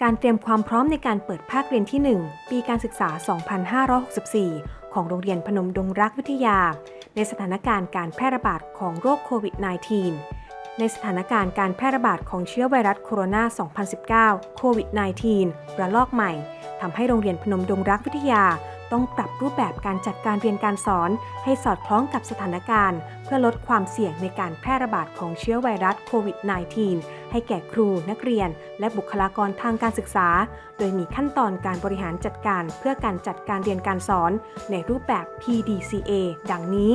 การเตรียมความพร้อมในการเปิดภาคเรียนที่ 1 ปีการศึกษา 2564 ของโรงเรียนพนมดงรักวิทยา ในสถานการณ์การแพร่ระบาดของโรคโควิด -19 ในสถานการณ์การแพร่ระบาดของเชื้อไวรัสโคโรนา 2019 โควิด -19 ระลอกใหม่ ทำให้โรงเรียนพนมดงรักวิทยา ต้องปรับรูปแบบการจัดการเรียนการสอน ให้สอดคล้องกับสถานการณ์ เพื่อลดความเสี่ยงในการแพร่ระบาดของเชื้อไวรัสโควิด -19 ให้แก่ครูนักเรียน และบุคลากรทางการศึกษา โดยมีขั้นตอนการบริหารจัดการเพื่อการจัดการเรียนการสอน ในรูปแบบ PDCA ดังนี้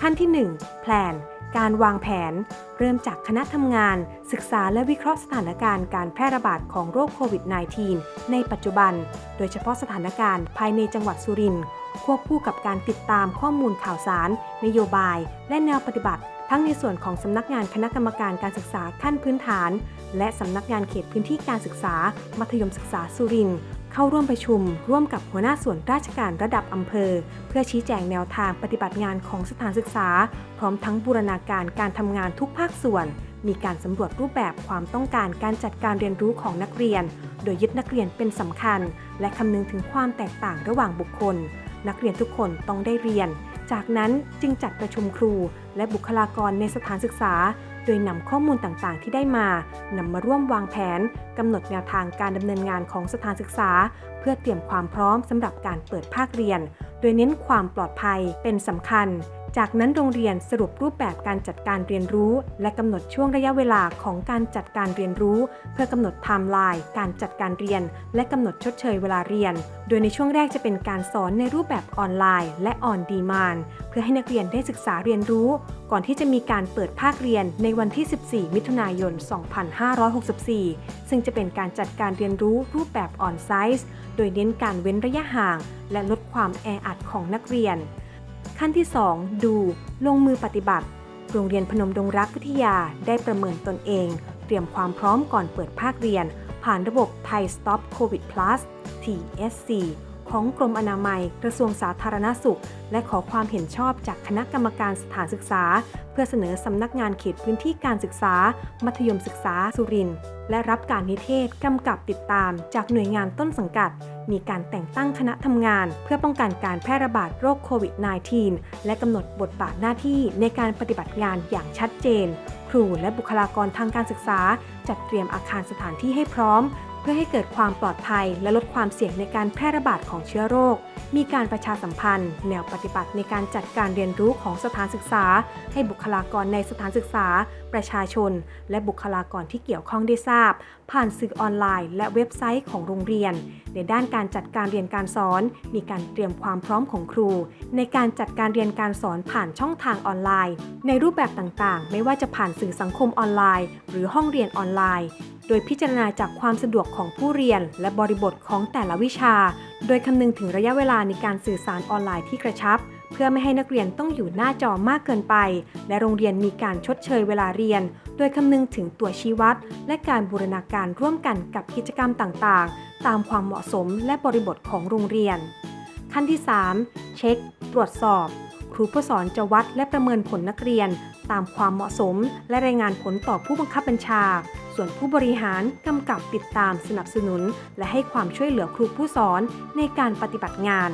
ขั้นที่ 1แผน การวางแผน เริ่มจากคณะทำงาน ศึกษาและวิเคราะห์สถานการณ์การแพร่ระบาดของโรคโควิด -19 ในปัจจุบัน โดยเฉพาะสถานการณ์ภายในจังหวัดสุรินทร์ควบคู่กับการติดตามข้อมูลข่าวสาร นโยบาย และแนวปฏิบัติ ทั้งในส่วนของสำนักงานคณะกรรมการการศึกษาขั้นพื้นฐาน และสำนักงานเขตพื้นที่การศึกษา มัธยมศึกษาสุรินทร์ เข้าร่วมประชุมร่วมกับหัวหน้าส่วนราชการระดับอำเภอ เพื่อชี้แจงแนวทางปฏิบัติงานของสถานศึกษา พร้อมทั้งบูรณาการการทำงานทุกภาคส่วน มีการสำรวจรูปแบบความต้องการการจัดการเรียนรู้ของนักเรียน โดยยึดนักเรียนเป็นสำคัญ และคำนึงถึงความแตกต่างระหว่างบุคคล นักเรียนทุกคนต้องได้เรียน จากนั้นจึงจัดประชุมครู และบุคลากรในสถานศึกษา โดยนำข้อมูลต่างๆ ที่ได้มานำมาร่วมวางแผนกำหนดแนวทางการดำเนินงานของสถานศึกษา เพื่อเตรียมความพร้อมสำหรับการเปิดภาคเรียน โดยเน้นความปลอดภัยเป็นสำคัญ จากนั้นโรงเรียนสรุปรูปแบบการจัดการเรียนรู้ และกำหนดช่วงระยะเวลาของการจัดการเรียนรู้ เพื่อกำหนดไทม์ไลน์การจัดการเรียน และกำหนดชดเชยเวลาเรียน โดยในช่วงแรกจะเป็นการสอนในรูปแบบออนไลน์ และออนดีมานเพื่อให้นักเรียนได้ศึกษาเรียนรู้ ก่อนที่จะมีการเปิดภาคเรียนในวันที่ 14 มิถุนายน 2564 ซึ่งจะเป็นการจัดการเรียนรู้รูปแบบออนไซต์โดยเน้นการเว้นระยะห่าง และลดความแออัดของนักเรียน ขั้นที่ 2 ดู ลงมือปฏิบัติ โรงเรียนพนมดงรักวิทยาได้ประเมินตนเอง เตรียมความพร้อมก่อนเปิดภาคเรียน ผ่านระบบไทย Stop COVID Plus TSC ของกรมอนามัย กระทรวงสาธารณสุข และขอความเห็นชอบจากคณะกรรมการสถานศึกษา เพื่อเสนอสำนักงานเขตพื้นที่การศึกษา มัธยมศึกษาสุรินทร์และรับการนิเทศกำกับติดตาม จากหน่วยงานต้นสังกัด มีการแต่งตั้งคณะทำงาน เพื่อป้องกันการแพร่ระบาดโรคโควิด -19 และกำหนดบทบาทหน้าที่ในการปฏิบัติงานอย่างชัดเจน ครูและบุคลากรทางการศึกษา จัดเตรียมอาคารสถานที่ให้พร้อม เพื่อให้เกิดความปลอดภัยและลดความเสี่ยงในการแพร่ระบาดของเชื้อโรค มีการประชาสัมพันธ์ แนวปฏิบัติในการจัดการเรียนรู้ของสถานศึกษา ให้บุคลากรในสถานศึกษาประชาชน และบุคลากรที่เกี่ยวข้องได้ทราบ ผ่านสื่อออนไลน์ และเว็บไซต์ของโรงเรียน ในด้านการจัดการเรียนการสอน มีการเตรียมความพร้อมของครู ในการจัดการเรียนการสอนผ่านช่องทางออนไลน์ ในรูปแบบต่างๆ ไม่ว่าจะผ่านสื่อสังคมออนไลน์ หรือห้องเรียนออนไลน์โดยพิจารณาจากความสะดวกของผู้เรียน และบริบทของแต่ละวิชา โดยคำนึงถึงระยะเวลาในการสื่อสารออนไลน์ที่กระชับ เพื่อไม่ให้นักเรียนต้องอยู่หน้าจอมากเกินไป และโรงเรียนมีการชดเชยเวลาเรียน โดยคำนึงถึงตัวชี้วัด และการบูรณาการร่วมกันกับกิจกรรมต่างๆ ตามความเหมาะสมและบริบทของโรงเรียน ขั้นที่ 3 เช็ค ตรวจสอบ ครูผู้สอนจะวัดและประเมินผลนักเรียน ตามความเหมาะสม และรายงานผลต่อผู้บังคับบัญชา ส่วนผู้บริหารกำกับติดตามสนับสนุน และให้ความช่วยเหลือครูผู้สอนในการปฏิบัติงาน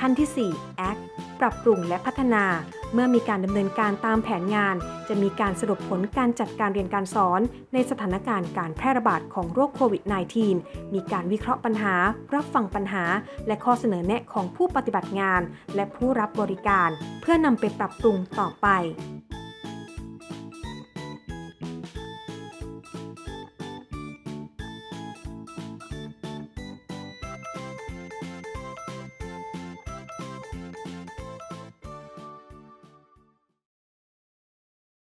ขั้นที่ 4 Act ปรับปรุงและพัฒนา เมื่อมีการดำเนินการตามแผนงาน จะมีการสรุปผลการจัดการเรียนการสอน ในสถานการณ์การแพร่ระบาดของโรคโควิด -19 มีการวิเคราะห์ปัญหา รับฟังปัญหา และข้อเสนอแนะของผู้ปฏิบัติงาน และผู้รับบริการ เพื่อนำไปปรับปรุงต่อไป